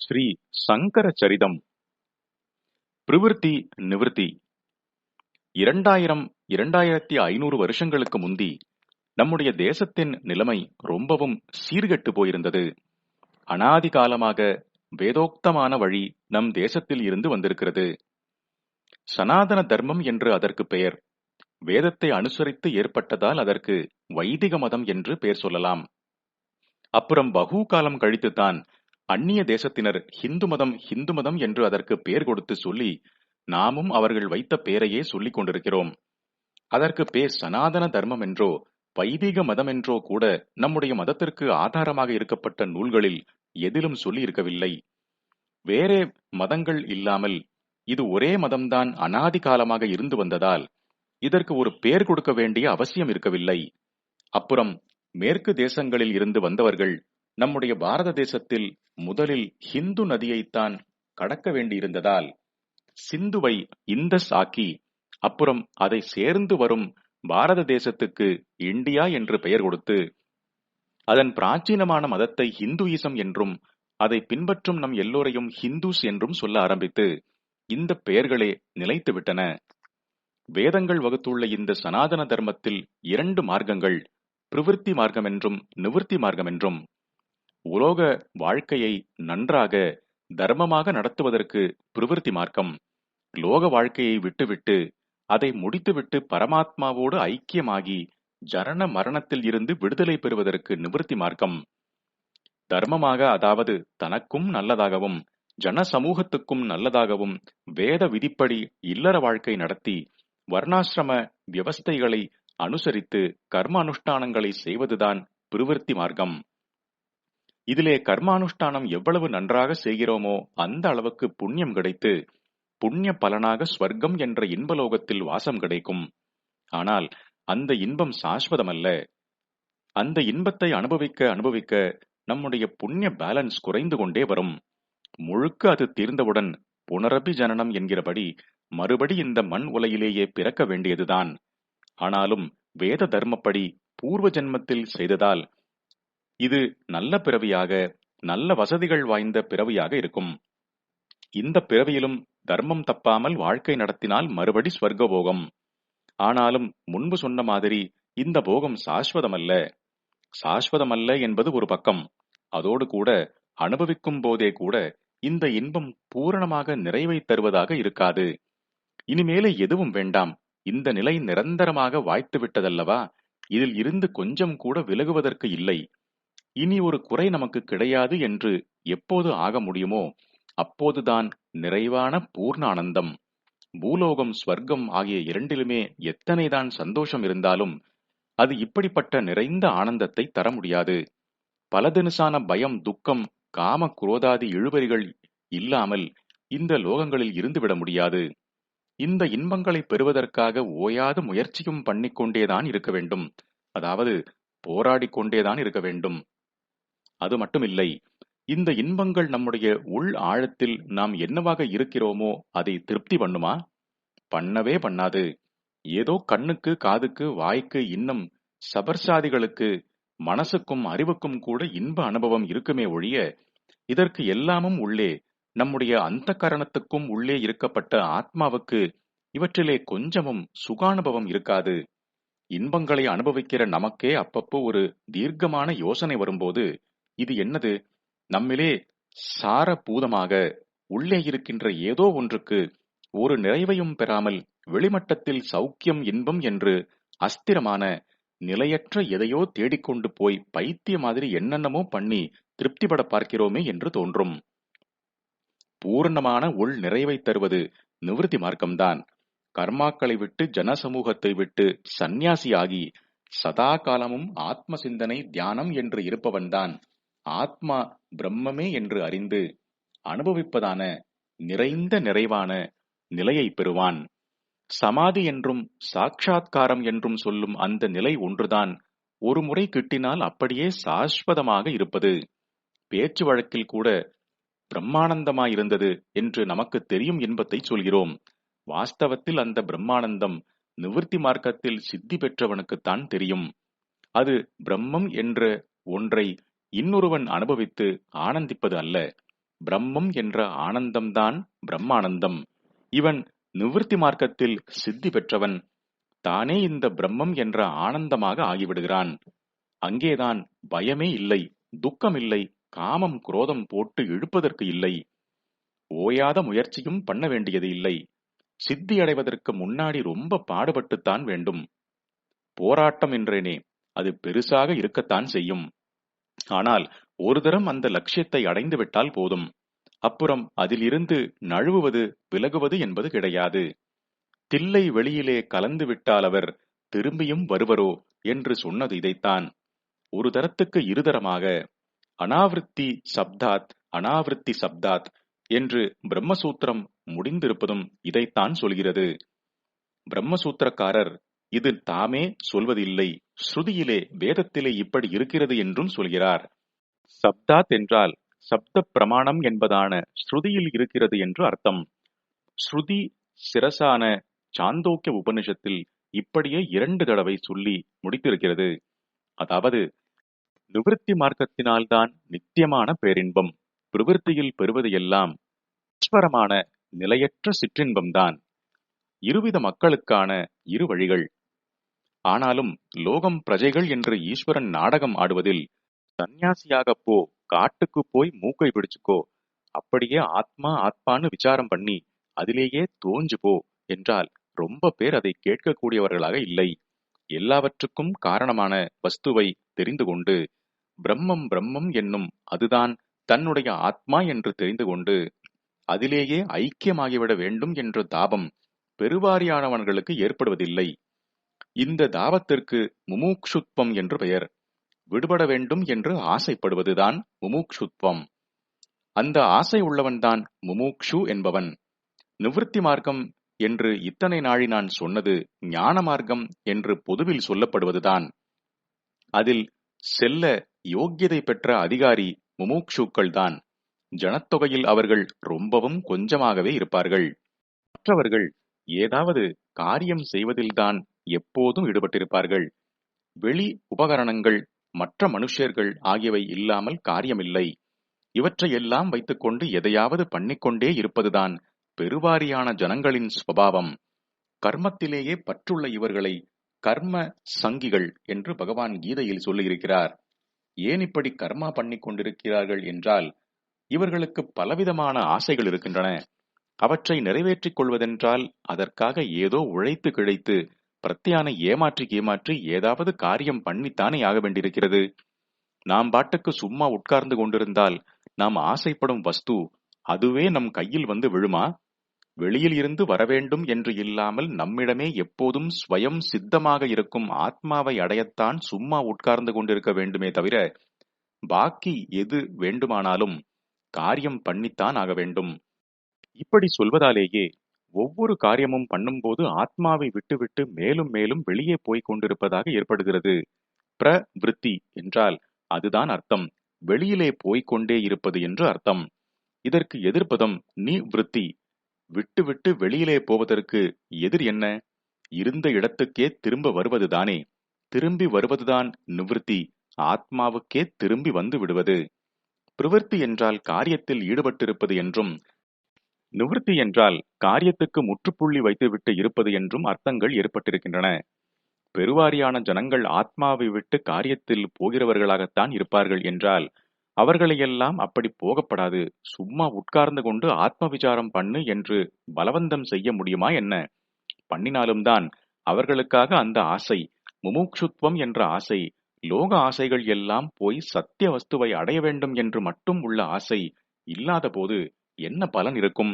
ஸ்ரீ சங்கர சரிதம் பிரிவிற்த்தி நிவிருத்தி இரண்டாயிரம் இரண்டாயிரத்தி ஐநூறு வருஷங்களுக்கு முந்தி நம்முடைய தேசத்தின் நிலைமை ரொம்பவும் சீர்கெட்டு போயிருந்தது. அனாதி காலமாக வேதோக்தமான வழி நம் தேசத்தில் இருந்து வந்திருக்கிறது. சனாதன தர்மம் என்று அதற்கு பெயர். வேதத்தை அனுசரித்து ஏற்பட்டதால் அதற்கு வைதிக மதம் என்று பெயர் சொல்லலாம். அப்புறம் பகு காலம் கழித்துத்தான் அந்நிய தேசத்தினர் ஹிந்து மதம் ஹிந்து மதம் என்று அதற்கு பெயர் கொடுத்து சொல்லி நாமும் அவர்கள் வைத்த பெயரையே சொல்லிக் கொண்டிருக்கிறோம். அதற்கு பேர் சனாதன தர்மம் என்றோ வைதிக மதம் என்றோ கூட நம்முடைய மதத்திற்கு ஆதாரமாக இருக்கப்பட்ட நூல்களில் எதிலும் சொல்லி இருக்கவில்லை. வேறே மதங்கள் இல்லாமல் இது ஒரே மதம்தான் அனாதி காலமாக இருந்து வந்ததால் இதற்கு ஒரு பெயர் கொடுக்க வேண்டிய அவசியம் இருக்கவில்லை. அப்புறம் மேற்கு தேசங்களில் இருந்து வந்தவர்கள் நம்முடைய பாரத தேசத்தில் முதலில் ஹிந்து நதியைத்தான் கடக்க வேண்டியிருந்ததால் சிந்துவை இந்தஸ் ஆக்கி அப்புறம் அதை சேர்ந்து வரும் பாரத தேசத்துக்கு இந்தியா என்று பெயர் கொடுத்து அதன் பிராச்சீனமான மதத்தை ஹிந்துயிசம் என்றும் அதை பின்பற்றும் நம் எல்லோரையும் ஹிந்துஸ் என்றும் சொல்ல ஆரம்பித்து இந்த பெயர்களே நிலைத்து விட்டன வேதங்கள் வகுத்துள்ள இந்த சனாதன தர்மத்தில் இரண்டு மார்க்கங்கள் பிரவிற்த்தி மார்க்கம் என்றும் நிவிற்த்தி மார்க்கம் என்றும் உலோக வாழ்க்கையை நன்றாக தர்மமாக நடத்துவதற்கு பிரவிற்த்தி மார்க்கம். லோக வாழ்க்கையை விட்டுவிட்டு அதை முடித்துவிட்டு பரமாத்மாவோடு ஐக்கியமாகி ஜரண மரணத்தில் இருந்து விடுதலை பெறுவதற்கு நிவர்த்தி மார்க்கம். தர்மமாக அதாவது தனக்கும் நல்லதாகவும் ஜன சமூகத்துக்கும் நல்லதாகவும் வேத விதிப்படி இல்லற வாழ்க்கை நடத்தி வர்ணாசிரம வியவஸ்தைகளை அனுசரித்து கர்ம அனுஷ்டானங்களை செய்வதுதான் பிரவிற்த்தி மார்க்கம். இதிலே கர்மானுஷ்டானம் எவ்வளவு நன்றாக செய்கிறோமோ அந்த அளவுக்கு புண்ணியம் கிடைத்து புண்ணிய பலனாக ஸ்வர்க்கம் என்ற இன்பலோகத்தில் வாசம் கிடைக்கும். ஆனால் அந்த இன்பம் சாஸ்வதமல்ல. அந்த இன்பத்தை அனுபவிக்க அனுபவிக்க நம்முடைய புண்ணிய பேலன்ஸ் குறைந்து கொண்டே வரும். முழுக்க அது தீர்ந்தவுடன் புனரபி ஜனனம் என்கிறபடி மறுபடி இந்த மண் உலையிலேயே பிறக்க வேண்டியதுதான். ஆனாலும் வேத தர்மப்படி பூர்வ ஜென்மத்தில் செய்ததால் இது நல்ல பிறவியாக நல்ல வசதிகள் வாய்ந்த பிறவியாக இருக்கும். இந்த பிறவியிலும் தர்மம் தப்பாமல் வாழ்க்கை நடத்தினால் மறுபடி ஸ்வர்க்க போகம் ஆனாலும் முன்பு சொன்ன மாதிரி இந்த போகம் சாஸ்வதமல்ல. சாஸ்வதமல்ல என்பது ஒரு பக்கம். அதோடு கூட அனுபவிக்கும் போதே கூட இந்த இன்பம் பூரணமாக நிறைவை தருவதாக இருக்காது. இனிமேலே எதுவும் வேண்டாம். இந்த நிலை நிரந்தரமாக வாய்த்து விட்டதல்லவா இதில் இருந்து கொஞ்சம் கூட விலகுவதற்கு இல்லை. இனி ஒரு குறை நமக்கு கிடையாது என்று எப்போது ஆக முடியுமோ அப்போதுதான் நிறைவான பூர்ண ஆனந்தம் பூலோகம் ஸ்வர்க்கம் ஆகிய இரண்டிலுமே எத்தனைதான் சந்தோஷம் இருந்தாலும் அது இப்படிப்பட்ட நிறைந்த ஆனந்தத்தை தர முடியாது. பலதினுசான பயம் துக்கம் காம குரோதாதி இழுவரிகள் இல்லாமல் இந்த லோகங்களில் இருந்துவிட முடியாது. இந்த இன்பங்களை பெறுவதற்காக ஓயாது முயற்சியும் பண்ணிக்கொண்டேதான் இருக்க வேண்டும். அதாவது போராடிக்கொண்டேதான் இருக்க வேண்டும். அது மட்டுமில்லை இந்த இன்பங்கள் நம்முடைய உள் ஆழத்தில் நாம் என்னவாக இருக்கிறோமோ அதை திருப்தி பண்ணுமா? பண்ணவே பண்ணாது. ஏதோ கண்ணுக்கு காதுக்கு வாய்க்கு இன்னும் சபர்சாதிகளுக்கு மனசுக்கும் அறிவுக்கும் கூட இன்ப அனுபவம் இருக்குமே ஒழிய இதற்கு எல்லாமும் உள்ளே நம்முடைய அந்த கரணத்துக்கும் உள்ளே இருக்கப்பட்ட ஆத்மாவுக்கு இவற்றிலே கொஞ்சமும் சுகானுபவம் இருக்காது. இன்பங்களை அனுபவிக்கிற நமக்கே அப்பப்போ ஒரு தீர்க்கமான யோசனை வரும்போது இது என்னது? நம்மிலே சார பூதமாக உள்ளே இருக்கின்ற ஏதோ ஒன்றுக்கு ஒரு நிறைவையும் பெறாமல் வெளிமட்டத்தில் சௌக்கியம் இன்பம் என்று அஸ்திரமான நிலையற்ற எதையோ தேடிக்கொண்டு போய் பைத்திய மாதிரி என்னென்னமோ பண்ணி திருப்திபட பார்க்கிறோமே என்று தோன்றும். பூரணமான உள் நிறைவை தருவது நிவிருத்தி மார்க்கம்தான். கர்மாக்களை விட்டு ஜனசமூகத்தை விட்டு சந்நியாசியாகி சதா காலமும் ஆத்ம சிந்தனை தியானம் என்று இருப்பவன்தான். ஆத்மா பிரம்மமே என்று அறிந்து அனுபவிப்பதான நிறைந்த நிறைவான நிலையை பெறுவான். சமாதி என்றும் சாட்சா்காரம் என்றும் சொல்லும் அந்த நிலை ஒன்றுதான் ஒரு முறை கிட்டினால் அப்படியே சாஸ்வதமாக இருப்பது. பேச்சு வழக்கில் கூட பிரம்மானந்தமாயிருந்தது என்று நமக்கு தெரியும் இன்பத்தை சொல்கிறோம். வாஸ்தவத்தில் அந்த பிரம்மானந்தம் நிவர்த்தி மார்க்கத்தில் சித்தி பெற்றவனுக்குத்தான் தெரியும். அது பிரம்மம் என்ற ஒன்றை இன்னொருவன் அனுபவித்து ஆனந்திப்பது அல்ல. பிரம்மம் என்ற ஆனந்தம்தான் பிரம்மானந்தம். இவன் நிவிருத்தி மார்க்கத்தில் சித்தி பெற்றவன். தானே இந்த பிரம்மம் என்ற ஆனந்தமாக ஆகிவிடுகிறான். அங்கேதான் பயமே இல்லை துக்கம் இல்லை காமம் குரோதம் போட்டு இழுப்பதற்கு இல்லை. ஓயாத முயற்சியும் பண்ண வேண்டியது இல்லை. சித்தி அடைவதற்கு முன்னாடி ரொம்ப பாடுபட்டுத்தான் வேண்டும். போராட்டம் என்றேனே அது பெருசாக இருக்கத்தான் செய்யும். ஆனால் ஒரு தரம் அந்த லட்சியத்தை அடைந்துவிட்டால் போதும். அப்புறம் அதிலிருந்து நழுவுவது விலகுவது என்பது கிடையாது. தில்லை வெளியிலே கலந்து விட்டால் அவர் திரும்பியும் வருவரோ என்று சொன்னது இதைத்தான். ஒரு தரத்துக்கு இருதரமாக அனாவிருத்தி சப்தாத் அனாவிருத்தி சப்தாத் என்று பிரம்மசூத்திரம் முடிந்திருப்பதும் இதைத்தான் சொல்கிறது. பிரம்மசூத்திரக்காரர் இது தாமே சொல்வதில்லை. ஸ்ருதியிலே வேதத்திலே இப்படி இருக்கிறது என்றும் சொல்கிறார். சப்தாத் என்றால் சப்த பிரமாணம் என்பதான ஸ்ருதியில் இருக்கிறது என்று அர்த்தம். ஸ்ருதி சிரசான சாந்தோக்கிய உபனிஷத்தில் இப்படியே இரண்டு தடவை சொல்லி முடித்திருக்கிறது. அதாவது நிவிருத்தி மார்க்கத்தினால்தான் நித்தியமான பேரின்பம் பிரவிற்த்தியில் பெறுவது எல்லாம் ஈஸ்வரமான நிலையற்ற சிற்றின்பம்தான். இருவித மக்களுக்கான இரு வழிகள். ஆனாலும் லோகம் பிரஜைகள் என்று ஈஸ்வரன் நாடகம் ஆடுவதில் சந்நியாசியாக போ காட்டுக்கு போய் மூக்கை பிடிச்சுக்கோ. அப்படியே ஆத்மா ஆத்மான்னு விசாரம் பண்ணி அதிலேயே தோஞ்சு போ என்றால் ரொம்ப பேர் அதை கேட்கக்கூடியவர்களாக இல்லை. எல்லாவற்றுக்கும் காரணமான வஸ்துவை தெரிந்து கொண்டு பிரம்மம் பிரம்மம் என்னும் அதுதான் தன்னுடைய ஆத்மா என்று தெரிந்து கொண்டு அதிலேயே ஐக்கியமாகிவிட வேண்டும் என்ற தாபம் பெருவாரியானவர்களுக்கு ஏற்படுவதில்லை. இந்த தாபத்திற்கு முமூக்ஷுத்வம் என்று பெயர். விடுபட வேண்டும் என்று ஆசைப்படுவதுதான் முமூக்ஷுத்வம். அந்த ஆசை உள்ளவன்தான் முமூக்ஷு என்பவன். நிவிருத்தி மார்க்கம் என்று இத்தனை நாளி நான் சொன்னது ஞான மார்க்கம் என்று பொதுவில் சொல்லப்படுவதுதான். அதில் செல்ல யோக்கியதை பெற்ற அதிகாரி முமூக்ஷுக்கள்தான். ஜனத்தொகையில் அவர்கள் ரொம்பவும் கொஞ்சமாகவே இருப்பார்கள். மற்றவர்கள் ஏதாவது காரியம் செய்வதில்தான் எப்போதும் ஈடுபட்டிருப்பார்கள். வெளி உபகரணங்கள் மற்ற மனுஷர்கள் ஆகியவை இல்லாமல் காரியமில்லை. இவற்றையெல்லாம் வைத்துக்கொண்டு எதையாவது பண்ணிக்கொண்டே இருப்பதுதான் பெருவாரியான ஜனங்களின் ஸ்வபாவம் கர்மத்திலேயே பற்றுள்ள இவர்களை கர்ம சங்கிகள் என்று பகவான் கீதையில் சொல்லியிருக்கிறார். ஏன் இப்படி கர்மா பண்ணிக் கொண்டிருக்கிறார்கள் என்றால் இவர்களுக்கு பலவிதமான ஆசைகள் இருக்கின்றன. அவற்றை நிறைவேற்றிக் கொள்வதென்றால் அதற்காக ஏதோ உழைத்து கிழைத்து பிரத்தியானை ஏமாற்றி ஏமாற்றி ஏதாவது காரியம் பண்ணித்தானே ஆக வேண்டியிருக்கிறது. நாம் பாட்டுக்கு சும்மா உட்கார்ந்து கொண்டிருந்தால் நாம் ஆசைப்படும் வஸ்து அதுவே நம் கையில் வந்து விழுமா? வெளியில் இருந்து வரவேண்டும் என்று இல்லாமல் நம்மிடமே எப்போதும் ஸ்வயம் சித்தமாக இருக்கும் ஆத்மாவை அடையத்தான் சும்மா உட்கார்ந்து கொண்டிருக்க வேண்டுமே தவிர பாக்கி எது வேண்டுமானாலும் காரியம் பண்ணித்தான் ஆக வேண்டும். இப்படி சொல்வதாலேயே ஒவ்வொரு காரியமும் பண்ணும்போது ஆத்மாவை விட்டுவிட்டு மேலும் மேலும் வெளியே போய்க் கொண்டிருப்பதாக ஏற்படுகிறது. பிரவிருத்தி என்றால் அதுதான் அர்த்தம். வெளியிலே போய்க் கொண்டே இருப்பது என்று அர்த்தம். இதற்கு எதிர்ப்பதம் நீ விட்டுவிட்டு விட்டு விட்டு வெளியிலே போவதற்கு எதிர் என்ன? இருந்த இடத்துக்கே திரும்ப வருவதுதானே. திரும்பி வருவதுதான் நிவிருத்தி. ஆத்மாவுக்கே திரும்பி வந்து விடுவது. பிரவிற்த்தி என்றால் காரியத்தில் ஈடுபட்டிருப்பது என்றும் நிவர்த்தி என்றால் காரியத்துக்கு முற்றுப்புள்ளி வைத்துவிட்டு இருப்பது என்றும் அர்த்தங்கள் ஏற்பட்டிருக்கின்றன. பெருவாரியான ஜனங்கள் ஆத்மாவை விட்டு காரியத்தில் போகிறவர்களாகத்தான் இருப்பார்கள் என்றால் அவர்களையெல்லாம் அப்படி போகப்படாது. சும்மா உட்கார்ந்து கொண்டு ஆத்ம விசாரம் பண்ணு என்று பலவந்தம் செய்ய முடியுமா என்ன? பண்ணினாலும் தான் அவர்களுக்காக அந்த ஆசை முமுட்சுத்வம் என்ற ஆசை லோக ஆசைகள் எல்லாம் போய் சத்திய வஸ்துவை அடைய வேண்டும் என்று மட்டும் உள்ள ஆசை இல்லாத போது என்ன பலன் இருக்கும்?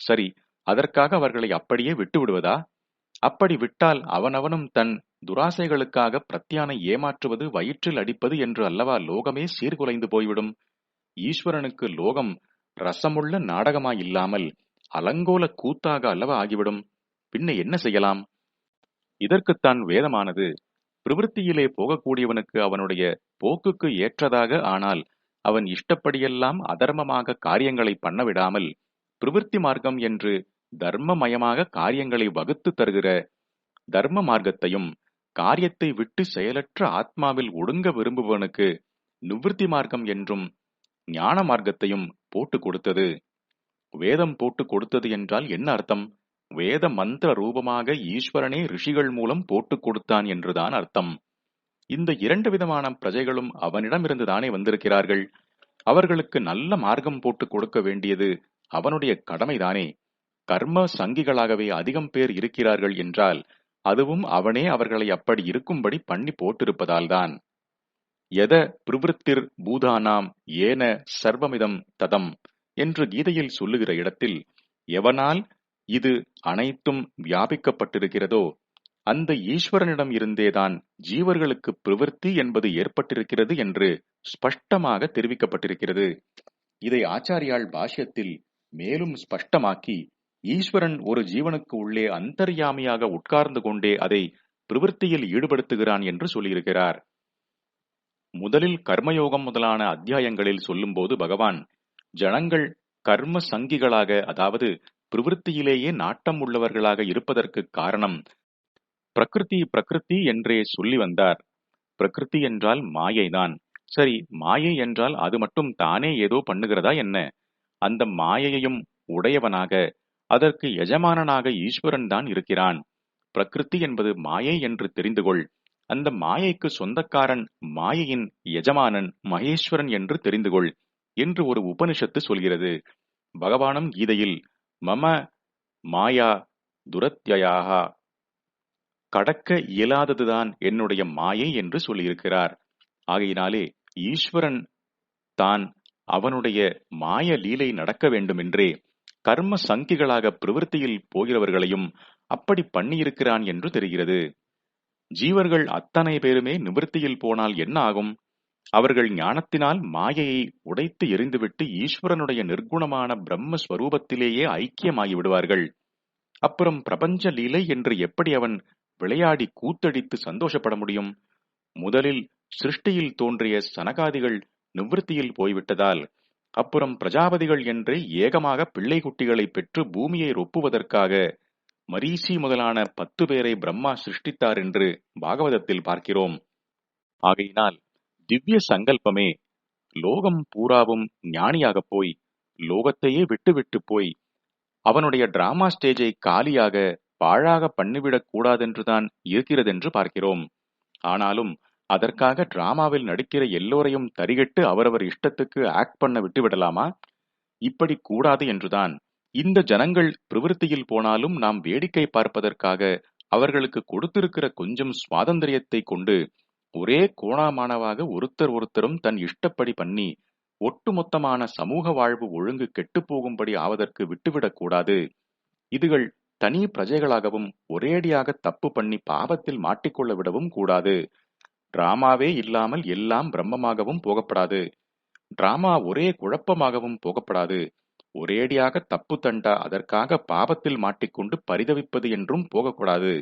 சரி அதற்காக அவர்களை அப்படியே விட்டுவிடுவதா? அப்படி விட்டால் அவனவனும் தன் துராசைகளுக்காக பிரத்தியானை ஏமாற்றுவது வயிற்றில் அடிப்பது என்று அல்லவா லோகமே சீர்குலைந்து போய்விடும்? ஈஸ்வரனுக்கு லோகம் ரசமுள்ள நாடகமாயில்லாமல் அலங்கோல கூத்தாக அல்லவா ஆகிவிடும்? பின்ன என்ன செய்யலாம்? இதற்குத்தான் வேதமானது பிரவிற்த்தியிலே போகக்கூடியவனுக்கு அவனுடைய போக்குக்கு ஏற்றதாக ஆனால் அவன் இஷ்டப்படியெல்லாம் அதர்மமாக காரியங்களை பண்ண விடாமல் பிரவிற்த்தி மார்க்கம் என்று தர்மமயமாக காரியங்களை வகுத்து தருகிற தர்ம மார்க்கத்தையும் காரியத்தை விட்டு செயலற்ற ஆத்மாவில் ஒடுங்க விரும்புபவனுக்கு நிவிற்த்தி மார்க்கம் என்றும் ஞான மார்க்கத்தையும் போட்டு கொடுத்தது. வேதம் போட்டு கொடுத்தது என்றால் என்ன அர்த்தம்? வேத மந்திர ரூபமாக ஈஸ்வரனே ரிஷிகள் மூலம் போட்டு கொடுத்தான் என்றுதான் அர்த்தம். இந்த இரண்டு விதமான பிரஜைகளும் அவனிடமிருந்து தானே வந்திருக்கிறார்கள். அவர்களுக்கு நல்ல மார்க்கம் போட்டு கொடுக்க வேண்டியது அவனுடைய கடமைதானே. கர்ம சங்கிகளாகவே அதிகம் பேர் இருக்கிறார்கள் என்றால் அதுவும் அவனே அவர்களை அப்படி இருக்கும்படி பண்ணி போட்டிருப்பதால்தான். எத பிரவிற்த்திர் பூதானாம் ஏன சர்வமிதம் ததம் என்று கீதையில் சொல்லுகிற இடத்தில் எவனால் இது அனைத்தும் வியாபிக்கப்பட்டிருக்கிறதோ அந்த ஈஸ்வரனிடம் இருந்தேதான் ஜீவர்களுக்கு பிரவிற்த்தி என்பது ஏற்பட்டிருக்கிறது என்று ஸ்பஷ்டமாக தெரிவிக்கப்பட்டிருக்கிறது. இதை ஆச்சாரியால் பாஷ்யத்தில் மேலும் ஸ்பஷ்டமாக்கி ஈஸ்வரன் ஒரு ஜீவனுக்கு உள்ளே அந்தர்யாமியாக உட்கார்ந்து கொண்டே அதை பிரவிற்த்தியில் ஈடுபடுத்துகிறான் என்று சொல்லியிருக்கிறார். முதலில் கர்மயோகம் முதலான அத்தியாயங்களில் சொல்லும்போது பகவான் ஜனங்கள் கர்ம சங்கிகளாக அதாவது பிரவிற்த்தியிலேயே நாட்டம் உள்ளவர்களாக இருப்பதற்கு காரணம் பிரகிருதி பிரகிருதி என்றே சொல்லி வந்தார். பிரகிருதி என்றால் மாயைதான். சரி மாயை என்றால் அது மட்டும் தானே ஏதோ பண்ணுகிறதா என்ன? அந்த மாயையையும் உடையவனாக அதற்கு எஜமானனாக ஈஸ்வரன் தான் இருக்கிறான். பிரகிருதி என்பது மாயை என்று தெரிந்து கொள். அந்த மாயைக்கு சொந்தக்காரன் மாயையின் எஜமானன் மகேஸ்வரன் என்று தெரிந்து கொள் என்று ஒரு உபனிஷத்து சொல்கிறது. பகவானும் கீதையில் மம மாயா துரத்யாகா கடக்க இயலாததுதான் என்னுடைய மாயை என்று சொல்லியிருக்கிறார். ஆகையினாலே ஈஸ்வரன் தான் அவனுடைய மாய லீலை நடக்க வேண்டுமென்றே கர்ம சங்கிகளாக பிரவிற்த்தியில் போகிறவர்களையும் அப்படி பண்ணியிருக்கிறான் என்று தெரிகிறது. ஜீவர்கள் அத்தனை பேருமே நிவர்த்தியில் போனால் என்ன ஆகும்? அவர்கள் ஞானத்தினால் மாயையை உடைத்து எரிந்துவிட்டு ஈஸ்வரனுடைய நிர்குணமான பிரம்மஸ்வரூபத்திலேயே ஐக்கியமாகி விடுவார்கள் அப்புறம் பிரபஞ்ச லீலை என்று எப்படி அவன் விளையாடி கூத்தடித்து சந்தோஷப்பட முடியும்? முதலில் சிருஷ்டியில் தோன்றிய சனகாதிகள் நிவர்த்தியில் போய்விட்டதால் அப்புறம் பிரஜாபதிகள் என்றே ஏகமாக பிள்ளை குட்டிகளை பெற்று பூமியை ரொப்புவதற்காக மரீசி முதலான பத்து பேரை பிரம்மா சிருஷ்டித்தார் என்று பாகவதத்தில் பார்க்கிறோம். ஆகையினால் திவ்ய சங்கல்பமே லோகம் பூராவும் ஞானியாகப் போய் லோகத்தையே விட்டுவிட்டு போய் அவனுடைய டிராமா ஸ்டேஜை காலியாக பாழாக பண்ணிவிடக் கூடாதென்றுதான் இருக்கிறதென்று பார்க்கிறோம். ஆனாலும் அதற்காக டிராமாவில் நடிக்கிற எல்லோரையும் தரிகட்டு அவரவர் இஷ்டத்துக்கு ஆக்ட் பண்ண விட்டு விடலாமா இப்படி கூடாது என்றுதான். இந்த ஜனங்கள் பிரவிற்த்தியில் போனாலும் நாம் வேடிக்கை பார்ப்பதற்காக அவர்களுக்கு கொடுத்திருக்கிற கொஞ்சம் சுவாதந்திரியத்தை கொண்டு ஒரே கோணாமானவாக ஒருத்தர் ஒருத்தரும் தன் இஷ்டப்படி பண்ணி ஒட்டுமொத்தமான சமூக வாழ்வு ஒழுங்கு கெட்டுப் போகும்படி ஆவதற்கு விட்டுவிடக்கூடாது இதுகள் தனி பிரஜைகளாகவும் ஒரேடியாக தப்பு பண்ணி பாவத்தில் மாட்டிக்கொள்ள விடவும் கூடாது. டிராமாவே இல்லாமல் எல்லாம் பிரம்மமாகவும் போகப்படாது. டிராமா ஒரே குழப்பமாகவும் போகப்படாது. ஒரேடியாக தப்பு தண்டா அதற்காக பாவத்தில் மாட்டிக்கொண்டு பரிதவிப்பது என்றும் போகக்கூடாது.